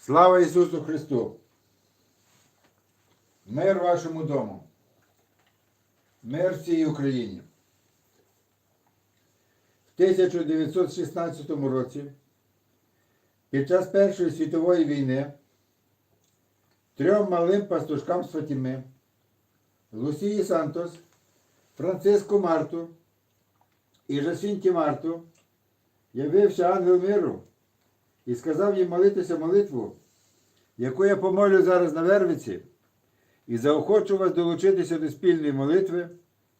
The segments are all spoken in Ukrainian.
Слава Ісусу Христу! Мир вашому дому! Мир всій Україні! В 1916 році під час Першої світової війни трьом малим пастушкам з Лусії Сантос, Франциску Марту і Жасінті Марту явився ангел миру і сказав їм молитися молитву, яку я помолю зараз на Вервиці, і заохочу вас долучитися до спільної молитви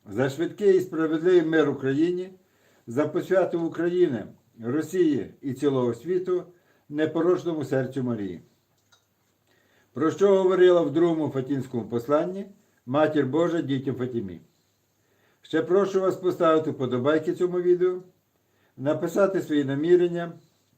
за швидкий і справедливий мир Україні, за посвяту України, Росії і цілого світу непорочному серцю Марії. Про що говорила в другому Фатінському посланні Матір Божа дітям Фатімі. Ще прошу вас поставити вподобайки цьому відео, написати свої намірення,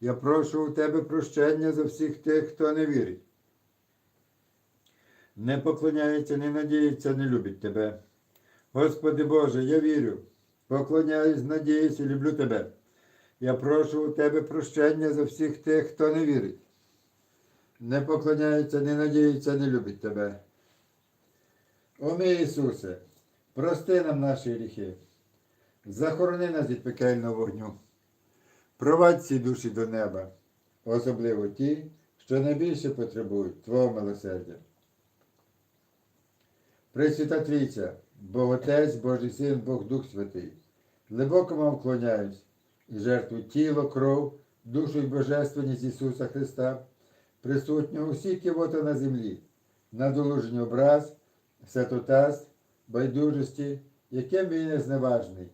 Я прошу у Тебе прощення за всіх тих, хто не вірить. Не поклоняється, не надіється, не любить Тебе. Господи Боже, я вірю, поклоняюсь, надіюсь і люблю Тебе. Я прошу у Тебе прощення за всіх тих, хто не вірить. Не поклоняється, не надіється, не любить Тебе. О Ісусе, прости нам наші гріхи, захорони нас від пекельного вогню, провадь ці душі до неба, особливо ті, що найбільше потребують Твого милосердя. Пресвята Трійця, Бог Отець, Божий Син, Бог Дух Святий, глибоко вам вклоняюсь і жертву тіло, кров, душу і божественність Ісуса Христа, присутнього усі кивоти на землі, на долуження образ, святотаз, байдужості, яким він не зневажний,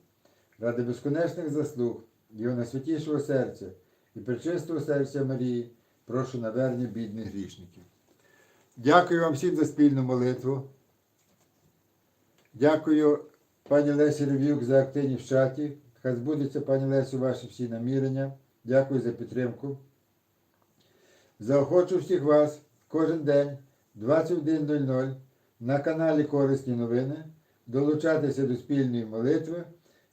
ради безконечних заслуг Його найсвятішого серця і пречистого серця Марії, прошу навернення бідних грішників. Дякую вам всім за спільну молитву. Дякую пані Лесі Рев'юк за активність в чаті. Хай збудеться, пані Лесю, ваші всі намірення. Дякую за підтримку. Заохочу всіх вас кожен день 21.00 на каналі Корисні новини долучатися до спільної молитви